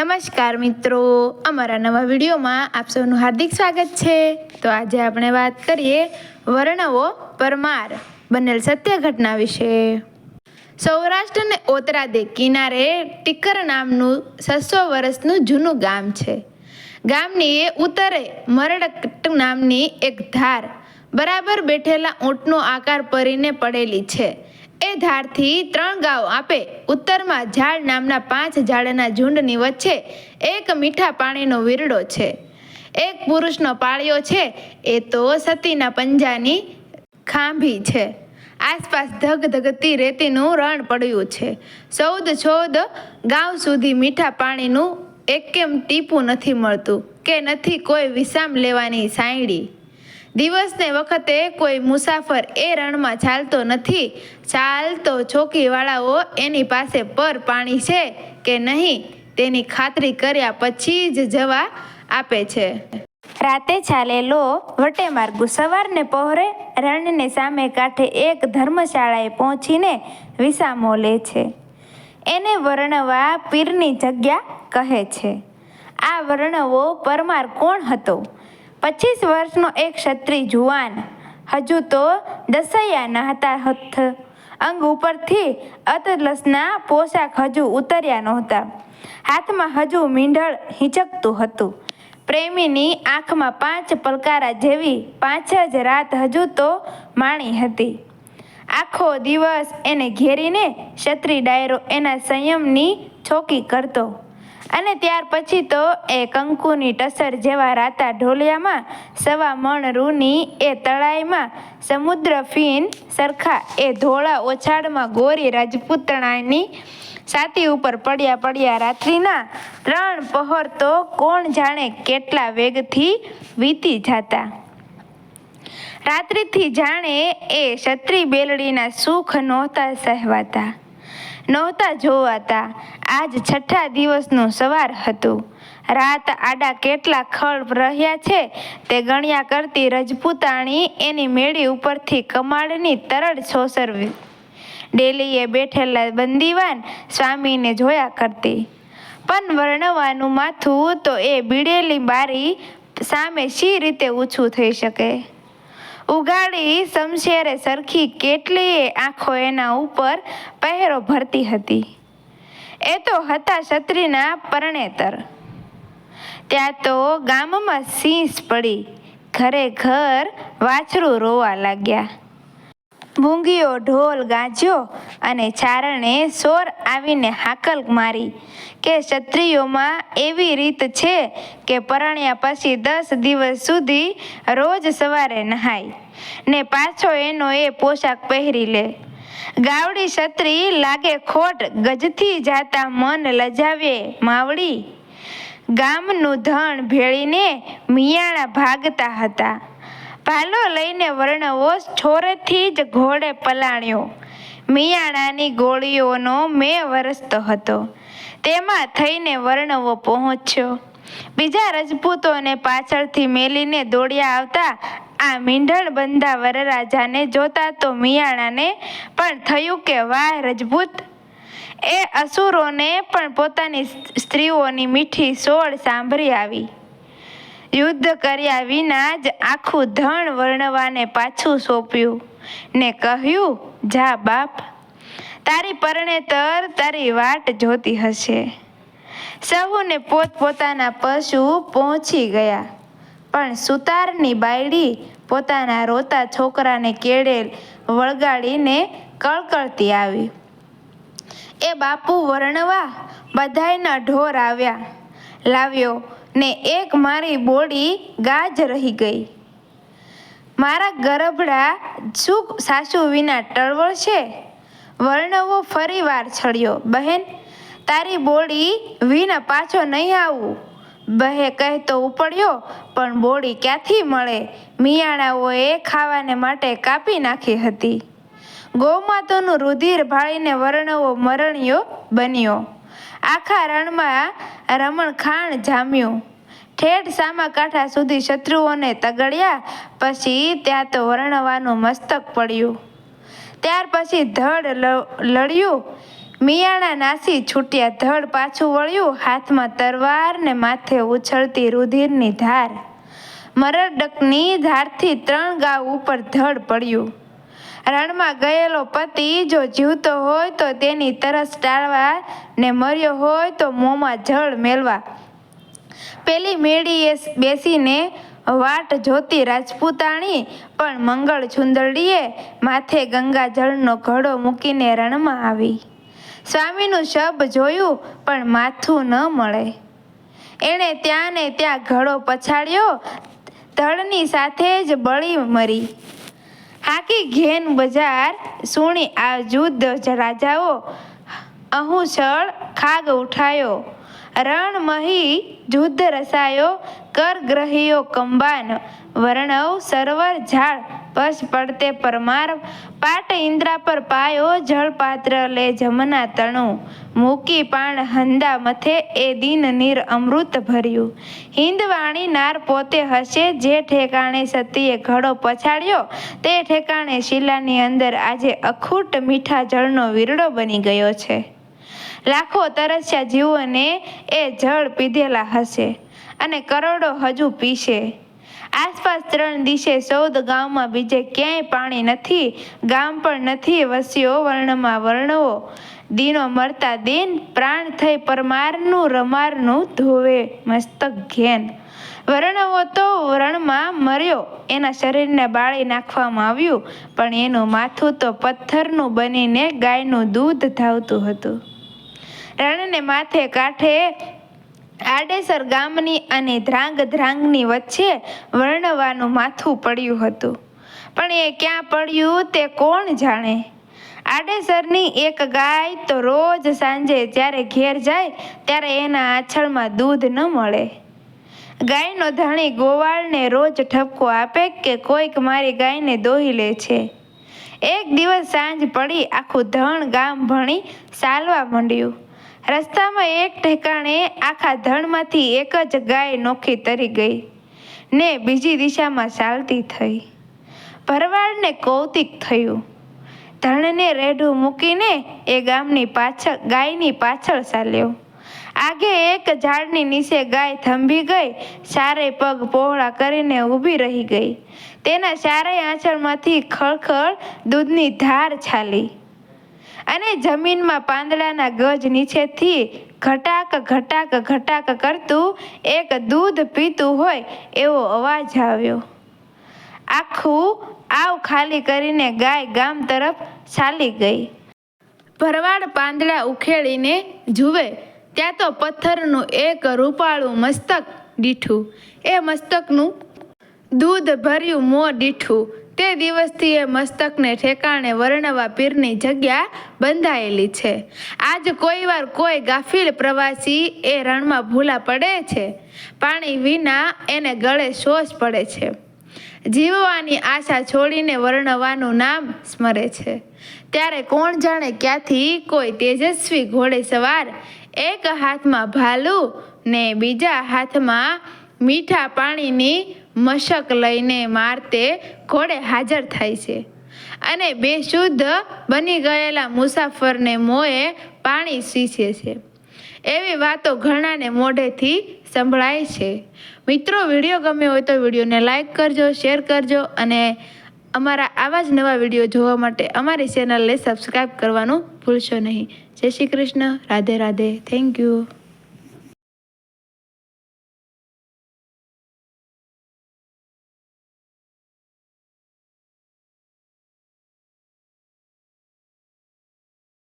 નમસ્કાર મિત્રો. અમારા નવા વિડીયોમાં આપ સૌનું હાર્દિક સ્વાગત છે. તો આજે આપણે વાત કરીએ વર્ણવો પરમાર બનેલ સત્ય ઘટના વિશે. સૌરાષ્ટ્રને ઓતરાદે કિનારે ટીકર નામનું છસો વર્ષનું જૂનું ગામ છે. ગામની એ ઉત્તરે મરડકટ નામની એક ધાર બરાબર બેઠેલા ઊંટનો આકાર પરીને પડેલી છે. એ ધારથી ત્રણ ગાંવ આપે. ઉત્તરમાં ઝાડ નામના પાંચ ઝાડના ઝુંડની વચ્ચે એક મીઠા પાણીનો વીરડો છે. એક પુરુષનો પાળિયો છે. એ તો સતીના પંજાની ખાંભી છે. આસપાસ ધગધગતી રેતીનું રણ પડ્યું છે. ચૌદ ચૌદ ગાંવ સુધી મીઠા પાણીનું એક કેમ ટીપું નથી મળતું કે નથી કોઈ વિસામ લેવાની સાયડી. દિવસને વખતે કોઈ મુસાફર એ રણમાં ચાલતો નથી. ચાલતો ચોકીવાળાઓ એની પાસે પર પાણી છે કે નહીં તેની ખાતરી કર્યા પછી જ જવા આપે છે. રાતે ચાલેલો વટે માર્ગુ સવારને પહોરે રણને સામે કાંઠે એક ધર્મશાળાએ પહોંચીને વિસામો લે છે. એને વર્ણવા પીરની જગ્યા કહે છે. આ વર્ણવો પરમાર કોણ હતો? પચીસ વર્ષનો એક ક્ષત્રિય જુવાન. હજુ તો દસૈયા નહાતા હથ અંગ ઉપરથી અતલસના પોશાક હજુ ઉતર્યા નહોતા. હાથમાં હજુ મીંઢળ હિંચકતું હતું. પ્રેમીની આંખમાં પાંચ પલકારા જેવી પાંચ જ રાત હજુ તો માણી હતી. આખો દિવસ એને ઘેરીને ક્ષત્રિય ડાયરો એના સંયમની છોકી કરતો. અને ત્યાર પછી તો એ કંકુની ટસર જેવા રાતા ઢોલિયામાં, સવા મણ રૂની એ તળાઈમાં, સમુદ્ર ફીન સરખા એ ધોળા ઓછાડમાં ગોરી રાજપૂતણાની છાતી ઉપર પડ્યા પડ્યા રાત્રિના ત્રણ પહોર તો કોણ જાણે કેટલા વેગથી વીતી જાતા. રાત્રિથી જાણે એ ક્ષત્રિય બેલડીના સુખ નહોતા સહેવાતા. નહોતા જોવાતા. આજ છઠ્ઠા દિવસનું સવાર હતું. રાત આડા કેટલા ખળ રહ્યા છે તે ગણ્યા કરતી રજપૂતાણી એની મેળી ઉપરથી કમાડની તરડ સોસરવી. ડેલીએ બેઠેલા બંદીવાન સ્વામીને જોયા કરતી. પણ વર્ણવાનું માથું તો એ બીડેલી બારી સામે શી રીતે ઊંચું થઈ શકે? ઉગાડી શમશેરે સરખી કેટલીય આંખો એના ઉપર પહેરો ભરતી હતી. એ તો હતા ક્ષત્રિના પરણેતર. ત્યાં તો ગામમાં શીશ પડી ઘરે ઘર વાછરું રોવા લાગ્યા. મૂંગીઓ ઢોલ ગાજ્યો અને ચારણે સોર આવીને હાકલ મારી કે ક્ષત્રિયોમાં એવી રીત છે કે પરણ્યા પછી દસ દિવસ સુધી રોજ સવારે નહાય. ને પાછો એનો એ પોશાક પહેરી લે. ગાવડી ક્ષત્રી લાગે ખોટ ગજથી જાતા મન લજાવે માવડી ગામનું ધણ ભેળીને મિયાણા ભાગતા હતા. ભાલો લઈને વર્ણવો, છોરેથી જ ઘોડે પલાણ્યો. મિયાણાની ગોળીઓનો મેં વરસતો હતો. તેમાં થઈને વર્ણવો પહોંચ્યો. બીજા રજપૂતોને પાછળથી મેલીને દોડ્યા આવતા આ મીંઢણ બંધા વરરાજાને જોતા તો મિયાણાને પણ થયું કે વાહ રજપૂત! એ અસુરોને પણ પોતાની સ્ત્રીઓની મીઠી સોળ સાંભળી આવી. યુદ્ધ કર્યા વિના જ આખું ધન વર્ણવાને પાછું સોંપ્યું. ને કહ્યું, જા બાપ, તારી પરણેતર તારી વાટ જોતી હશે. સહુને પોતપોતાના પશુ પહોંચી ગયા. પણ સુતારની બાયડી પોતાના રોતા છોકરાને કેળેલ વળગાડીને કળકળતી આવી. એ બાપુ વર્ણવા બધાયના ઢોર આવ્યા. લાવ્યો ને એક મારી બોડી ગાજ રહી ગઈ. મારા ગરભડા શું સાસુ વિના ટળવળ છે. વર્ણવો ફરી વાર છળ્યો, બહેન, તારી બોડી વિના પાછો નહીં આવું. બહે કહેતો ઉપડ્યો, પણ બોડી ક્યાંથી મળે? મિયાણાઓએ ખાવાને માટે કાપી નાખી હતી. ગૌમાતાનું રુધિર ભાળીને વર્ણવો મરણ્યો બન્યો. આખા રણમાં રમણખાણ જામ્યું. ઠેઠ સામા કાંઠા સુધી શત્રુઓને તગડ્યા, પછી ત્યાં તો વર્ણવાનું મસ્તક પડ્યું. ત્યાર પછી ધડ લડ્યું. મિયાણા નાસી છૂટ્યા, ધડ પાછું વળ્યું, હાથમાં તરવાર ને માથે ઉછળતી રુધિરની ધાર. મરડકની ધારથી ત્રણ ગાવ ઉપર ધડ પડ્યું. રણમાં ગયેલો પતિ જો જીવતો હોય તો તેની તરસ ટાળવા ને મર્યો હોય તો મોંમાં જળ મેળવા પેલી મેળીએ બેસીને વાટ જોતી રાજપૂતાણી પણ મંગળ છુંદડીએ માથે ગંગાજળનો ઘડો મૂકીને રણમાં આવી. સ્વામીનું શબ જોયું પણ માથું ન મળે. એણે ત્યાં ને ત્યાં ઘડો પછાડ્યો, ધડની સાથે જ બળી મરી. હાકી ઘેન બજાર સુણી આ જુદ્ધ રાજાઓ અહુશળ ખાગ ઉઠાયો. રણમહી જુદ્ધ રસાયો કર ગ્રહિયો કંબાન, વર્ણવ સરોવર ઝાડ પશ પડતે પરમાર, પાટ ઇન્દ્રા પર પાયો જળ પાત્ર લે જમના તણું. મૂકી પાણ હંદા મથે એ દિન નીર અમૃત ભર્યું. હિંદવાણી નાર પોતે હશે, જે ઠેકાણે સતીએ ઘડો પછાડ્યો, તે ઠેકાણે શિલાની અંદર આજે અખૂટ મીઠા જળનો વીરડો બની ગયો છે. લાખો તરસ્યા જીવોને એ જળ પીધેલા હશે અને કરોડો હજુ પીશે. આસપાસ ત્રણ દિશે ચૌદ ગામમાં બીજે ક્યાંય પાણી નથી, ગામ પણ નથી, વસ્યો વર્ણમાં વર્ણવો. દીનો મરતા દિન પ્રાણ થઈ પરમારનું રમારનું ધોવે મસ્તક ઘેન. વર્ણવો તો રણમાં મર્યો, એના શરીરને બાળી નાખવામાં આવ્યું, પણ એનું માથું તો પથ્થરનું બનીને ગાયનું દૂધ ધાવતું હતું. રણને માથે કાંઠે આડેસર ગામની અને ધ્રાંગ ધ્રાંગની વચ્ચે વર્ણવાનું માથું પડ્યું હતું. પણ એ ક્યાં પડ્યું તે કોણ જાણે? આડેસરની એક ગાય તો રોજ સાંજે જ્યારે ઘેર જાય ત્યારે એના આછળમાં દૂધ ન મળે. ગાયનો ધણી ગોવાળને રોજ ઠપકો આપે કે કોઈક મારી ગાયને દોહી લે છે. એક દિવસ સાંજ પડી આખું ધણ ગામ ભણી ચાલવા માંડ્યું. રસ્તામાં એક ઠેકાણે આખા ધણમાંથી એક જ ગાય નોખી તરી ગઈ ને બીજી દિશામાં ચાલતી થઈ. ભરવાડને કૌતિક થયું. ધણને રેઢું મૂકીને એ ગામની પાછળ, ગાયની પાછળ ચાલ્યો. આગે એક ઝાડની નીચે ગાય થંભી ગઈ, ચારે પગ પહોળા કરીને ઊભી રહી ગઈ. તેના ચારેય આંચળમાંથી ખળખળ દૂધની ધાર છાલી. અને જમીનમાં પાંદડાના ગજ નીચેથી ઘટાક ઘટાક ઘટાક કરતું એક દૂધ પીતું હોય એવો અવાજ આવ્યો. આખું આવ ખાલી કરીને ગાય ગામ તરફ ચાલી ગઈ. ભરવાડ પાંદડા ઉખેડીને જુએ, ત્યાં તો પથ્થરનું એક રૂપાળું મસ્તક દીઠું. એ મસ્તકનું દૂધ ભર્યું મોં દીઠું. તે દિવસથી એ મસ્તકને ઠેકાણે વર્ણવા પીરની જગ્યા બંધાયેલી છે. આજ કોઈ વાર કોઈ ગાફિલ પ્રવાસી એ રણમાં ભૂલા પડે છે. પાણી વિના એને ગળે શોષ પડે છે. જીવવાની આશા છોડીને વર્ણવાનું નામ સ્મરે છે. ત્યારે કોણ જાણે ક્યાંથી કોઈ તેજસ્વી ઘોડે સવાર એક હાથમાં ભાલું ને બીજા હાથમાં મીઠા પાણીની મશક લઈને મારતે ઘોડે હાજર થાય છે. અને બેશુદ્ધ બની ગયેલા મુસાફરને મોએ પાણી સીંચે છે. એવી વાતો ઘણાને મોઢેથી સંભળાય છે. મિત્રો, વીડિયો ગમ્યો હોય તો વિડીયોને લાઈક કરજો, શેર કરજો અને અમારા આવા જ નવા વીડિયો જોવા માટે અમારી ચેનલને સબસ્ક્રાઈબ કરવાનું ભૂલશો નહીં. જય શ્રી કૃષ્ણ. રાધે રાધે. Thank you.